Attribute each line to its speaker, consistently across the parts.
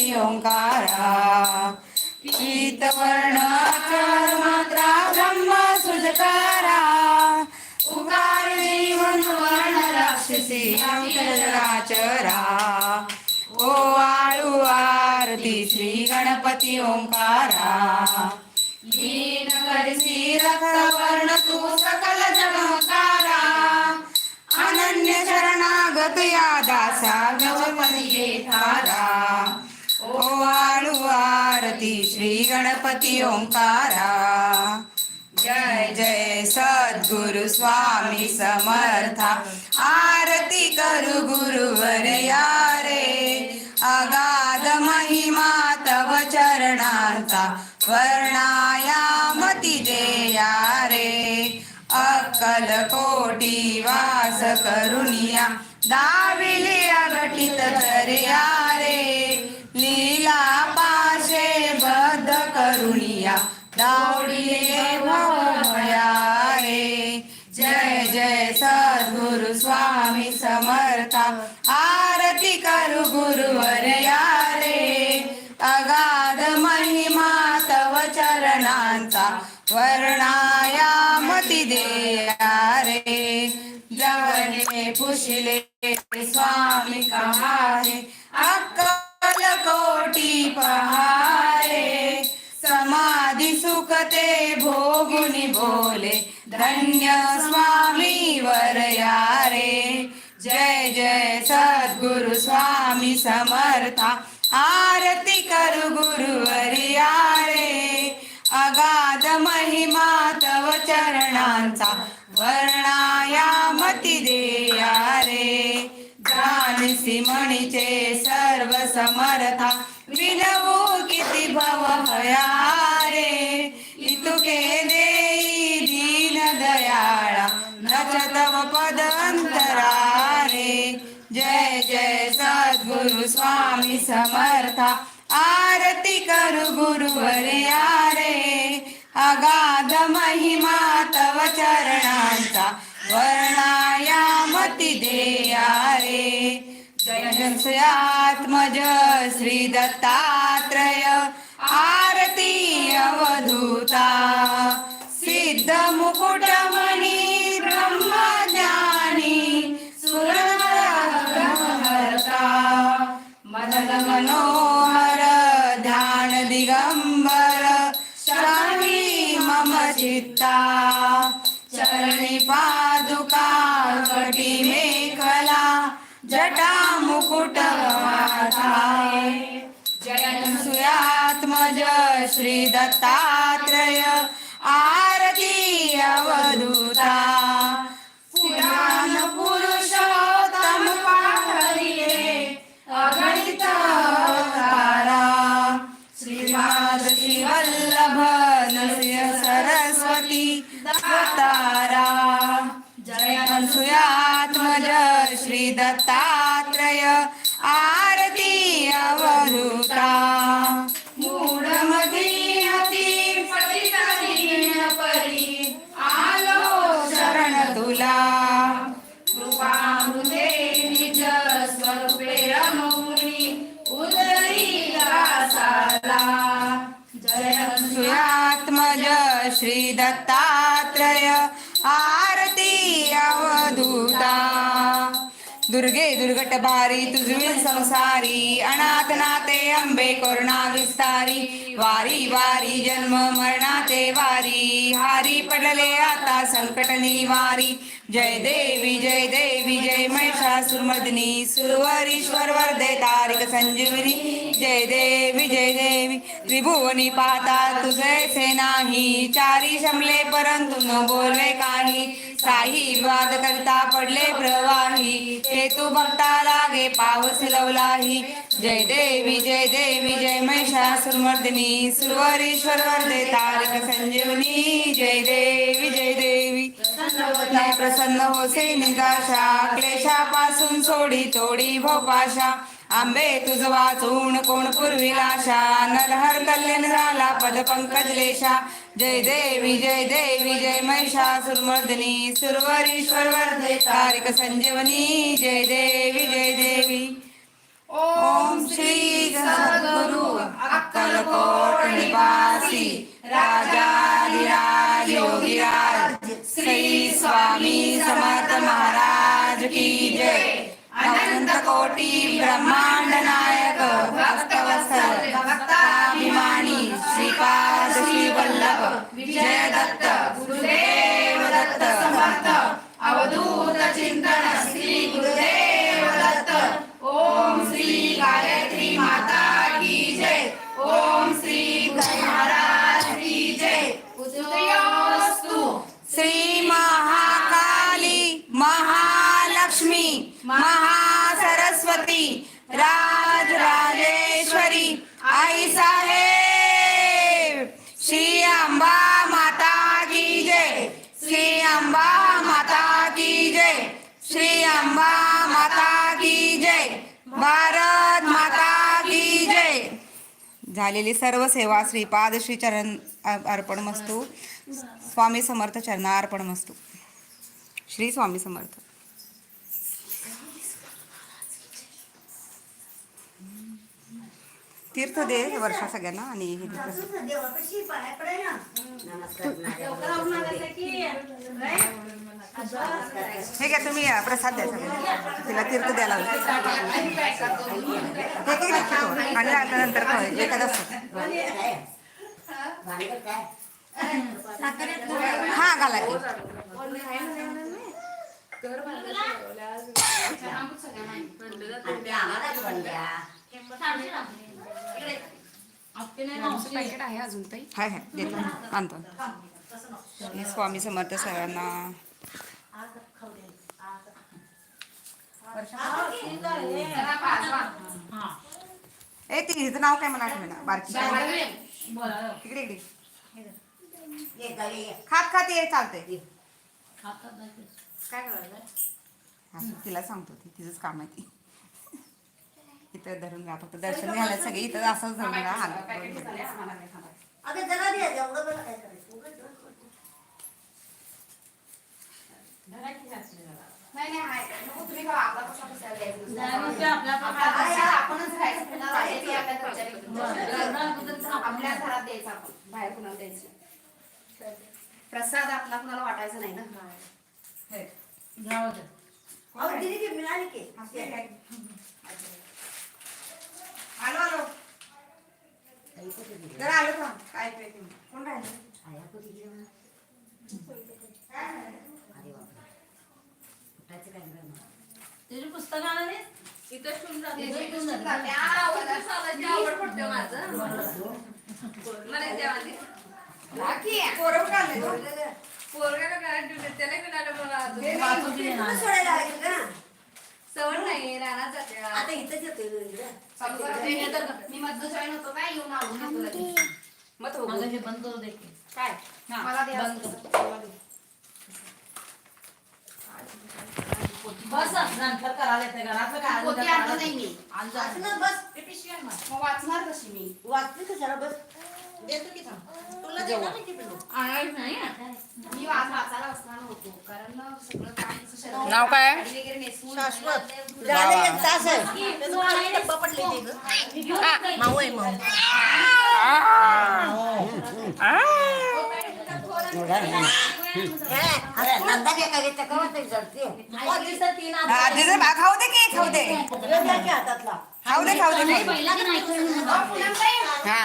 Speaker 1: गणपती ओंकारा. पीतवर्ण अक्षर मात्रा ब्रह्म सुजकारा. उकार जीवन वर्ण राक्षसी अंतराचरा ओ आळू आरती श्री गणपती ओंकारा. लीन करसी रक्त वर्ण तू सकल जगमकारा. अनन्य शरणागत या दासा गणपती ओंकारा. जय जय सद्गुरु स्वामी समर्था. आरती करू गुरुवर यारे. अगाध महिमा तव चरणाचा वर्णायामती देया रे अक्कल कोटी वास करुनिया दाविली अघटित दर्या रे लीला पा करुणिया करुनिया दावडिले भवया रे जय जय सद्गुरु स्वामी समर्था आरती करू गुरुवर या रे अगाध महिमा तव चरणांचा वर्णायामती देया रे जवने पुशिले स्वामी कहारे अक्कल कोटी पहारे ते भोगुनी बोले धन्य स्वामी वरयारे। जय जय सद्गुरु स्वामी समर्था। आरती करू गुरुवर्यारे अगाध महिमा तव चरणांचा वर्णायामती देया रे जानसी म्हणीचे सर्व समर्था विनवू किती भव हया स्वामी समर्था. आरती करू गुरुवर रे अगाध महिमा तव चरणांचा वर्णायामती देया रे जयंत्मज श्री दत्ता. दत्तात्रय आरती अवधूता। पुराण पुरुषोत्तम पाहरिये अगणित तारा श्रीमाद श्रीवल्लभ नृसिंह सरस्वती दत्तारा। जय जयंसुयात्मज श्री दत्तात्रय आरती अवधूता। जय आरती अवधूता दुर्गे दुर्गट भारी तुझविल संसारी अनाथ नाते अंबे करुणा विस्तारी वारी वारी जन्म मरणाते वारी हारी पडले आता संकट निवारी जय देवी जय देवी जय महिषासुरमर्दिनी सुरवरीश्वर वरदे तारिक संजीवनी जय देवी त्रिभुवनी पाहता तुझे नाही. चारी शमले परंतु न बोलले काही. साही वाद करता पडले प्रवाही. हे तू बघता लागे पावस लवलाही. जय देवी जय देवी जय महिषासुरमर्दिनी सुरवरीश्वर वरदे तारक संजीवनी. जय देवी जय देवी. प्रसन्न होसे निराशा. क्लेशापासून सोडी तोडी भोपाशा. आंबे तुझ वाचून कोण पूर्विलाशा नरहर कल्याण झाला पद पंकज लेशा. जय देवी जय देवी जय महिषासुरमर्दिनी सुरवरीश्वर वर्धे तारिक संजीवनी. जय देवी जय देवी. ओम श्री सद्गुरु अक्कलकोट निवासी राजा कोटी ब्रह्मांड नायक भक्तवत्सल भक्ताभिमानी श्रीपाद श्री वल्लभ विजय दत्त गुरुदेव दत्त समर्थ अवधूत चिंतन श्री गुरुदेव अंबा माता की जय. भारत माता की जय. झालेली सर्व सेवा श्रीपाद श्री चरण अर्पण मस्तू. स्वामी समर्थ चरणार्पण मस्तू. श्री स्वामी समर्थ. तीर्थ दे वर्षा सगळ्यांना आणि हे हे घ्या तुम्ही प्रसाद द्या सगळ्यांना. तिला तीर्थ द्यायला. हे. आणि नंतर एखादं हा घाला की.
Speaker 2: पॅकेट आहे अजून ताई.
Speaker 1: हाय हाय. देतो आणतो हे स्वामी समर्थ सगळ्यांना ए ती हिचं नाव काय मला आठवेना बारकी. इकडे इकडे.
Speaker 3: ये गावी ये.
Speaker 1: खात खात ये चालतंय. असं तिला सांगतो ती. तिचंच काम आहे ती. इथं धरून घ्या फक्त दर्शन घ्यायला सगळे इथं असंच धरून घ्या हात
Speaker 3: अगं जरा दे एवढं बरं काय करायचं? उगाच जरा करतो.
Speaker 2: आपल्या घरात द्यायचा आपण. बाहेर कुणाला द्यायचं नाही. प्रसाद आपला कुणाला वाटायचा नाही ना?
Speaker 3: अहो, दिली की मिळाली की?
Speaker 1: आलो आलो. जरा आलो थांब. काय काय. कोण राहिलं?
Speaker 3: आया कुठे गेली मग? अरे बापरे. कुठाचं काय गं मग?
Speaker 4: त्याची पुस्तक आणाले
Speaker 1: पोरं कुठं आले?
Speaker 3: सोडायला आली का?
Speaker 2: सवड नाही रानात जाते
Speaker 3: आता इथंच येतोय गं इकडं.
Speaker 2: मी मधलं जॉईन होतो काय येऊन आवडून येतो लगेच.
Speaker 1: मग तो
Speaker 4: माझं हे बंद करू दे की.
Speaker 2: काय?
Speaker 1: हा,
Speaker 2: मला द्या
Speaker 4: बंद
Speaker 2: असं.
Speaker 4: बस नंतर करायला येते घरातलं काय
Speaker 2: पोती आणलं नाही मी.
Speaker 4: आणलं
Speaker 3: वाचणार बस.
Speaker 2: मग वाचणार कशी मी?
Speaker 3: वाचते का जरा बस? देतो की थांब. तुला देणार नाही की पिल्लू?
Speaker 2: मी वाच वाचायला असणार होतो कारण ना सगळं काम असं शरीरात
Speaker 1: नाव काय?
Speaker 2: साडी वगैरे नेसून
Speaker 3: शाश्वत. झालं एक तास आहे. त्याचं खाली डब्बा पडले ते गं. माऊ आहे माऊ हे, अरे नंदा काय काय घेते कवा तरी जडते
Speaker 4: आधीचं तीन
Speaker 1: हा, बा- खाऊ दे की खाऊ दे.
Speaker 3: हे द्या की हातातला.
Speaker 1: खाऊ दे खाऊ दे.
Speaker 4: पहिला की नाही
Speaker 1: हा.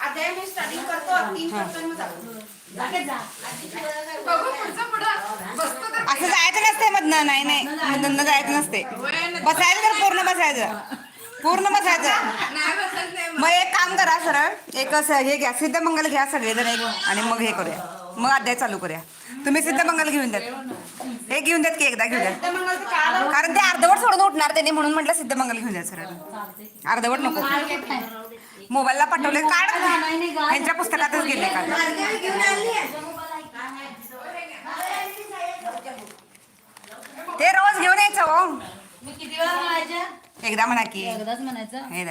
Speaker 2: आता मी स्टडी करतो तीन करतो मग जातो. बघू पुढचं पुढं. बसतो तर.
Speaker 1: असं जायचं नसते मधनं. नाही नाही. मधनं जायचं नसते बसायचं तर पूर्ण बसायचं. पूर्ण बसायचं.
Speaker 2: नाही बसत नाही
Speaker 1: मग. एक काम करा सरळ. एक असं हे घ्या. सिद्धमंगल घ्या सगळेजण एक आणि मग हे करूया. मग अध्याय चालू करूया. तुम्ही सिद्धमंगल घेऊन द्यात हे घेऊन द्यात की एकदा घेऊन द्या.
Speaker 2: तर मग असं काढ.
Speaker 1: कारण ते अर्धवट सोडून उठणार त्यांनी म्हणून म्हटलं सिद्धमंगल घेऊन द्या सरळ. अर्धवट नको. मोबाईलला पाठवले. काढ. यांच्या पुस्तकातच गेले काढ
Speaker 3: आहे.
Speaker 1: ते रोज घेऊन यायचं हो. एकदा म्हणा की.
Speaker 4: एकदाच म्हणायचं?
Speaker 1: हे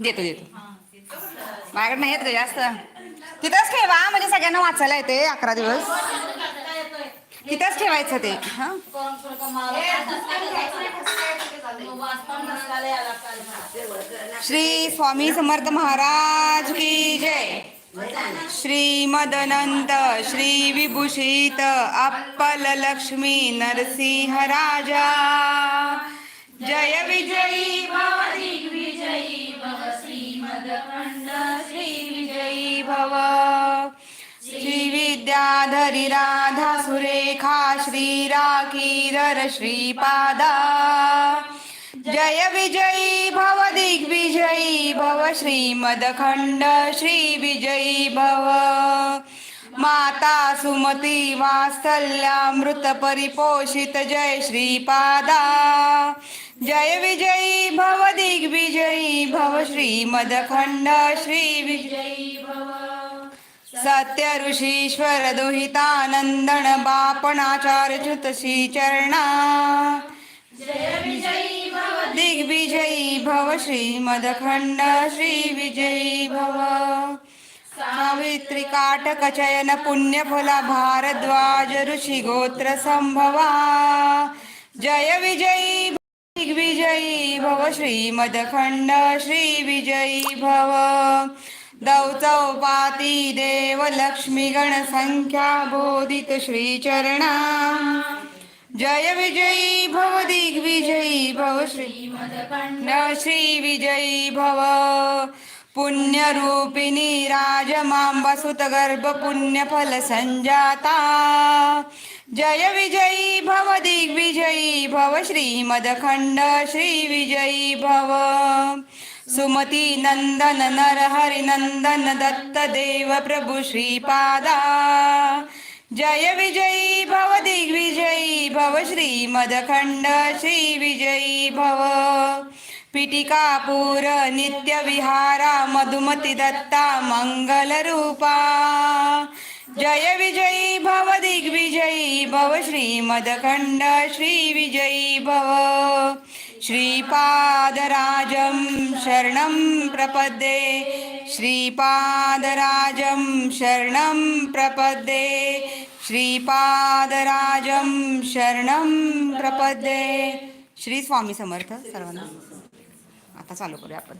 Speaker 2: देतो
Speaker 1: देतो. माझ्याकडे नाही येत ग जास्त. तिथंच ठेवा म्हणजे सगळ्यांना वाचायला येते अकरा दिवस. तिथंच ठेवायचं ते हा? श्री स्वामी समर्थ महाराज की जय. श्री मदनंत श्री विभूषित अप्पल लक्ष्मी नरसिंह राजा. जय विजयी भव दिग्विजयी भव भव श्री विद्याधरी राधा सुरेखा श्री राखीधर श्रीपादा। जय विजयी भव दिग्विजयी भव श्रीमदखंड श्री विजयी भव। माता सुमती वात्सल्यामृत परिपोषित जय श्रीपादा। जय विजयी भव दिग्विजयी भव श्रीमदखंड श्री विजयी भव। सत्य ऋषीश्वर दुहितानंदन बापणाचार्युत श्री चरणा दिग्विजयी भव श्री विजयी भव। सावित्री काटक चयन पुण्यफला भारद्वाज ऋषी गोत्र संभवा। जय विजयी भव, दिग्विजयी भव श्रीमदखंड श्री विजयी भव। दौचौपाती देव लक्ष्मी गण संख्या बोधित श्री चरणा जय विजयी भव दिग्विजयी भव श्रीमदखंड श्री विजयी भव। पुण्यरूपिणी राजमांबा सुतगर्भ पुण्यफल संजाता जय विजयी भव दिग्विजयी भव श्रीमदखण्ड श्रीविजयी भव। सुमती नंदन नरहरि नंदन दत्त देव प्रभु श्रीपादा। जय विजयी भव दिग्विजयी भव श्रीमदखण्ड श्रीविजयी भव। पिटिकापूर नित्यविहारा मधुमती दत्ता मंगलरूपा। जय विजयी भव दिग्विजयी भव श्रीमदखंड श्री विजयी भव। श्रीपादराजं शरणं प्रपद्ये। श्रीपादराजं शरणं प्रपद्ये। श्रीपादराजं शरणं प्रपद्ये। श्री स्वामी समर्थ सर्वांना. आता चालू करूया आपण.